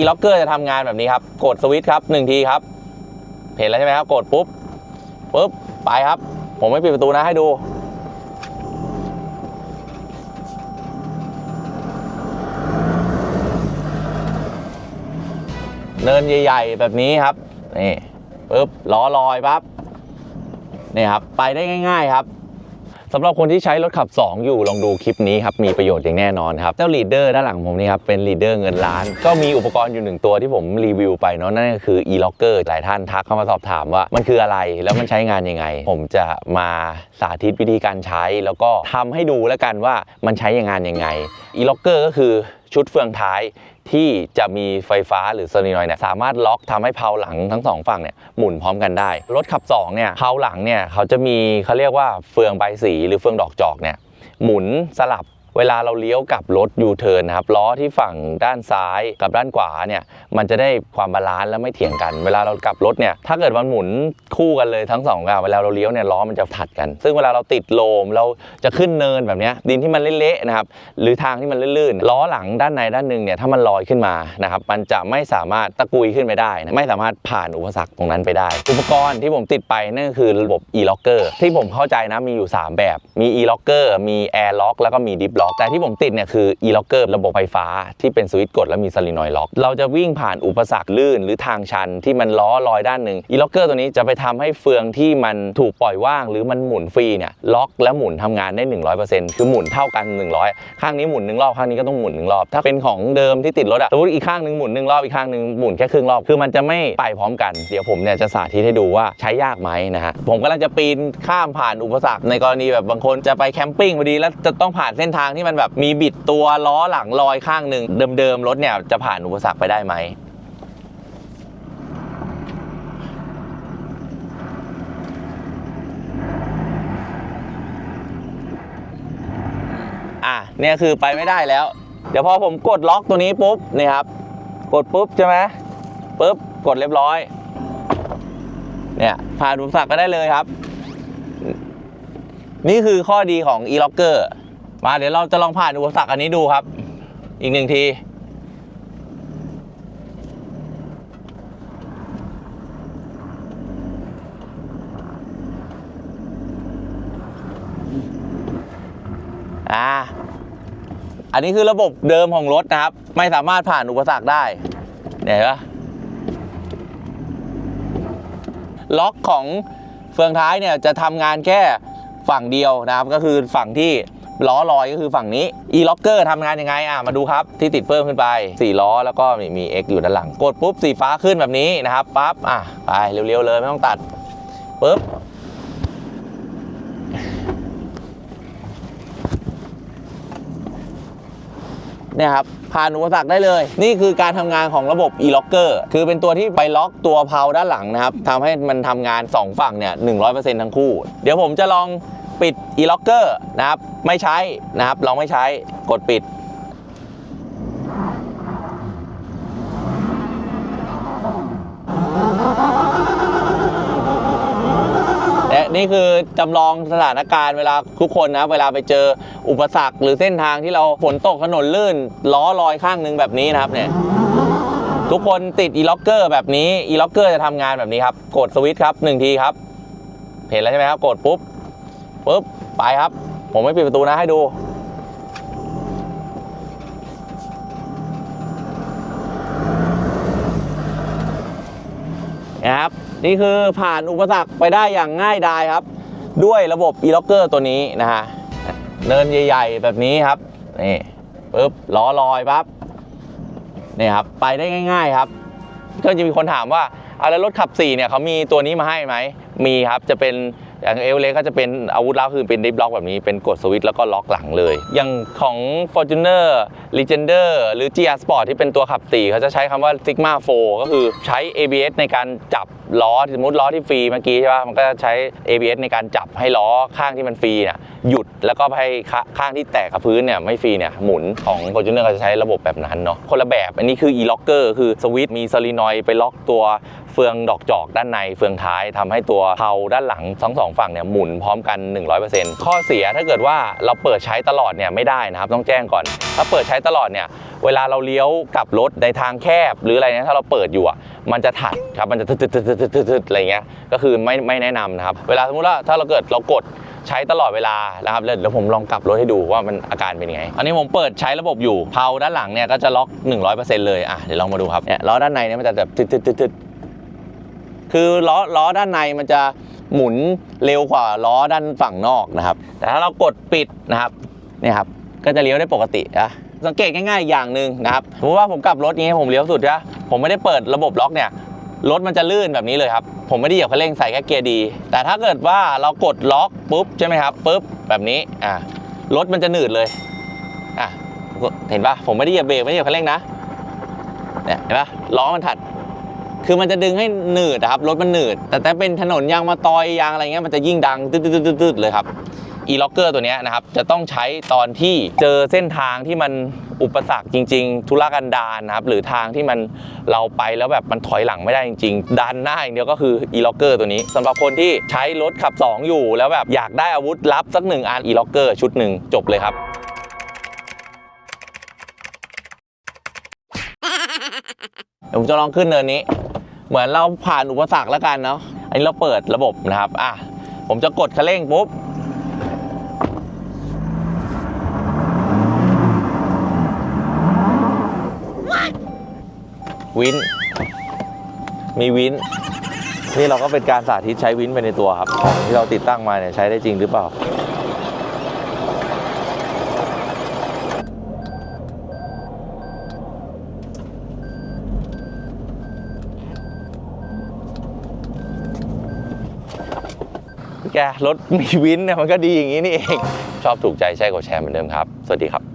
e l o c k e r จะทำงานแบบนี้ครับ กดสวิตช์ครับหนึ่งทีครับ เห็นแล้วใช่ไหมครับ กดปุ๊บปุ๊บ ไปครับ ผมไม่ปิดประตูนะให้ดู เนินใหญ่ๆ แบบนี้ครับ นี่ปุ๊บล้อลอยปั๊บนี่ครับ ไปได้ง่าย ๆ ครับ สำหรับคนที่ใช้รถขับ 2 อยู่ลองดูคลิปนี้ครับ มีประโยชน์อย่างแน่นอนครับ เจ้าลีดเดอร์ด้านหลังผมนี่ครับ เป็นลีดเดอร์เงินล้าน ก็มีอุปกรณ์อยู่หนึ่งตัวที่ผมรีวิวไปเนาะนั่นก็คือ e-locker หลายท่านทักเข้ามาสอบถามว่ามันคืออะไรแล้วมันใช้งานยังไง ผมจะมาสาธิตวิธีการใช้ แล้วก็ทำให้ดูแล้วกันว่ามันใช้งานยังไง e-locker ก็คือชุดเฟืองท้าย ที่จะมีไฟฟ้าหรือโซลินอย์เนี่ยสามารถล็อกทำให้เพลาหลังทั้งสองฝั่งเนี่ยหมุนพร้อมกันได้ รถขับ2เนี่ยเพลาหลังเนี่ยเขาจะมีเขาเรียกว่าเฟืองใบสีหรือเฟืองดอกจอกเนี่ยหมุนสลับ เวลาเราเลี้ยวกับรถยูเทิร์นนะครับล้อที่ฝั่งด้านซ้ายกับด้านขวาเนี่ยมันจะได้ความบาลานซ์และไม่เถียงกัน เวลาเรากลับรถเนี่ยถ้าเกิดมันหมุนคู่กันเลยทั้งสองอะเวลาเราเลี้ยวเนี่ยล้อมันจะถัดกัน ซึ่งเวลาเราติดโลมเราจะขึ้นเนินแบบนี้ดินที่มันเละๆนะครับหรือทางที่มันลื่นๆล้อหลังด้านในด้านหนึ่งเนี่ยถ้ามันลอยขึ้นมานะครับมันจะไม่สามารถตะกุยขึ้นไปได้นะไม่สามารถผ่านอุปสรรคตรงนั้นไปได้ อุปกรณ์ที่ผมติดไปนั่นก็คือระบบ e-locker ที่ผมเข้าใจนะมีอยู่ 3 แบบมี e-locker มี air lock แล้วก็มี deep lock แต่ที่ผมติดเนี่ยคือ e-locker ระบบไฟฟ้าที่เป็นสวิตช์กดแล้วมี solenoid lock เราจะวิ่งผ่านอุปสรรคลื่นหรือทางชันที่มันล้อลอยด้านหนึ่ง e-locker ตัวนี้จะไปทำให้เฟืองที่มันถูกปล่อยว่าง หรือมันหมุนฟรีเนี่ยล็อกและหมุนทำงานได้ 100%คือหมุนเท่ากัน 100 ข้างนี้หมุนหนึ่งรอบข้างนี้ก็ต้องหมุนหนึ่งรอบ ถ้าเป็นของเดิมที่ติดรถอะสมมติอีกข้างหนึ่งหมุนหนึ่งรอบอีกข้างหนึ่งหมุนแค่ครึ่งรอบคือมันจะไม่ไปพร้อมกันเดี๋ยวผมเนี่ยจะสาธิตให้ดูว่าใช้ยากไหมนะฮะผมกำลังจะปีนข้ามผ่านอุปสรรคในกรณีแบบบางคนจะไปแคมปิ้งพอดีแล้วจะต้องผ่านเส้นทางที่มันแบบมีบิดตัวล้อหลังลอยข้างหนึ่งเดิมๆรถเนี่ยจะผ่านอุปสรรคไปได้ไหมอะเนี่ยคือไปไม่ได้แล้ว เดี๋ยวพอผมกดล็อกตัวนี้ปุ๊บนี่ครับ กดปุ๊บใช่ไหมปุ๊บกดเรียบร้อย เนี่ยผ่านอุปสรรคก็ได้เลยครับ นี่คือข้อดีของ e-locker มาเดี๋ยวเราจะลองผ่านอุปสรรคอันนี้ดูครับ อีกหนึ่งทีอ่าอันนี้คือระบบเดิมของรถนะครับ ไม่สามารถผ่านอุปสรรคได้เห็นปะล็อกของเฟืองท้ายเนี่ยจะทำงานแค่ฝั่งเดียวนะครับ ก็คือฝั่งที่ ล้อลอยก็คือฝั่งนี้ e-locker ทำงานยังไงอะมาดูครับที่ติดเพิ่มขึ้นไป 4 ล้อแล้วก็มีมี X อยู่ด้านหลัง กดปุ๊บสีฟ้าขึ้นแบบนี้นะครับปั๊บอะไปเร็วๆเลยไม่ต้องตัดปุ๊บเนี่ยครับผ่านอุปสรรคได้เลย นี่คือการทำงานของระบบ e-locker คือเป็นตัวที่ไปล็อกตัวเพลาด้านหลังนะครับทำให้มันทำงาน 2 ฝั่งเนี่ย100%ทั้งคู่ เดี๋ยวผมจะลอง ปิด e-locker นะครับ ไม่ใช้นะครับ ลองไม่ใช้กดปิด และนี่คือจำลองสถานการณ์เวลาทุกคนนะ เวลาไปเจออุปสรรคหรือเส้นทางที่เราฝนตกถนนลื่น ล้อลอยข้างหนึงแบบนี้นะครับเนี่ยทุกคนติด e-locker แบบนี้ e-locker จะทำงานแบบนี้ครับ กดสวิตช์ครับหนึ่งทีครับ เห็นแล้วใช่ไหมครับ กดปุ๊บ ปุ๊บไปครับ ผมไม่ปิดประตูนะให้ดู นะครับ นี่คือผ่านอุปสรรคไปได้อย่างง่ายดายครับ ด้วยระบบ e-locker ตัวนี้นะฮะเนินใหญ่ๆ แบบนี้ครับนี่ปุ๊บล้อลอยปั๊บนี่ครับไปได้ง่าย ๆครับก็จะมีคนถามว่าอาแล้วรถขับ4เนี่ยเขามีตัวนี้มาให้ไหมมีครับจะเป็น อย่างเอลเล็กก็จะเป็นอาวุธลับคือเป็นดิฟล็อกแบบนี้เป็นกดสวิตช์แล้วก็ล็อกหลังเลย อย่างของ Fortuner Legender หรือ GR Sport ที่เป็นตัวขับ4เขาจะใช้คำว่า Sigma 4ก็คือใช้ ABS ในการจับ ล้อสมมติล้อที่ฟรีเมื่อกี้ใช่ป่ะมันก็ใช้ ABS ในการจับให้ล้อข้างที่มันฟรีเนี่ยหยุดแล้วก็ให้ข้าข้างที่แตกกับพื้นเนี่ยไม่ฟรีเนี่ยหมุนของ Fortuner เขาจะใช้ระบบแบบนั้นเนาะคนละแบบอันนี้คือ e-locker คือสวิตช์มี solenoid ไปล็อกตัวเฟืองดอกจอกด้านในเฟืองท้ายทำให้ตัวเพาด้านหลังทั้งสองฝั่งเนี่ยหมุนพร้อมกัน 100%ข้อเสียถ้าเกิดว่าเราเปิดใช้ตลอดเนี่ยไม่ได้นะครับต้องแจ้งก่อน ถ้าเปิดใช้ตลอดเนี่ยเวลาเราเลี้ยวกลับรถในทางแคบหรืออะไรเนี้ยถ้าเราเปิดอยู่อะ มันจะถัดครับมันจะตึดตึ๊ดตึ๊ดอะไรเงี้ยก็คือไม่ไม่แนะนำนะครับ เวลาสมมติว่าถ้าเราเกิดเรากดใช้ตลอดเวลานะครับแล้วเดี๋ยวผมลองกลับรถให้ดูว่ามันอาการเป็นยังไง อันนี้ผมเปิดใช้ระบบอยู่เพาด้านหลังเนี่ยก็จะล็อก 100%เลยอะเดี๋ยวลองมาดูครับเนี่ยล้อด้านในเนี่ยมันจะแบบตึดตึ๊ดคือล้อล้อด้านในมันจะหมุนเร็วกว่าล้อด้านฝั่งนอกนะครับ แต่ถ้าเรากดปิดนะครับเนี่ยครับก็จะเลี้ยวได้ปกตินะ สังเกตง่ายๆอย่างหนึ่งนะครับสมมติว่าผมกลับรถนี้ผมเลี้ยวสุดนะผมไม่ได้เปิดระบบล็อกเนี่ยรถมันจะลื่นแบบนี้เลยครับ ผมไม่ได้เหยียบคันเร่งใส่แค่เกียร์ดี แต่ถ้าเกิดว่าเรากดล็อกปุ๊บใช่ไหมครับปุ๊บแบบนี้อะรถมันจะหนืดเลยอะเห็นปะผมไม่ได้เหยียบเบรกไม่ได้เหยียบคันเร่งนะเนี่ยเห็นปะล้อมันถัด คือมันจะดึงให้หนืดครับรถมันหนืด แต่ถ้าเป็นถนนยางมาตอยยางอะไรเงี้ยมันจะยิ่งดังตืดๆๆๆเลยครับ อีล็อกเกอร์ตัวนี้นะครับจะต้องใช้ตอนที่เจอเส้นทางที่มันอุปสรรคจริง ๆ ธุรกันดารนะครับหรือทางที่มันเราไปแล้วแบบมันถอยหลังไม่ได้จริง ๆดันหน้าอย่างเดียวก็คืออีล็อกเกอร์ตัวนี้สำหรับคนที่ใช้รถขับ 2 อยู่ แล้วแบบอยากได้อาวุธลับสักหนึ่งอันอีล็อกเกอร์ชุดหนึ่งจบเลยครับเดี๋ยวผมจะลองขึ้นเนินนี้ เหมือนเราผ่านอุปสรรคแล้วกันเนาะอันนี้เราเปิดระบบนะครับอะผมจะกดคันเร่งปุ๊บ วินมีวินนี่เราก็เป็นการสาธิตใช้วินไปในตัวครับของที่เราติดตั้งมาเนี่ยใช้ได้จริงหรือเปล่าแกรถมีวินเนี่ยมันก็ดีอย่างนี้นี่เอง ชอบถูกใจใช่กดแชร์เหมือนเดิมครับ สวัสดีครับ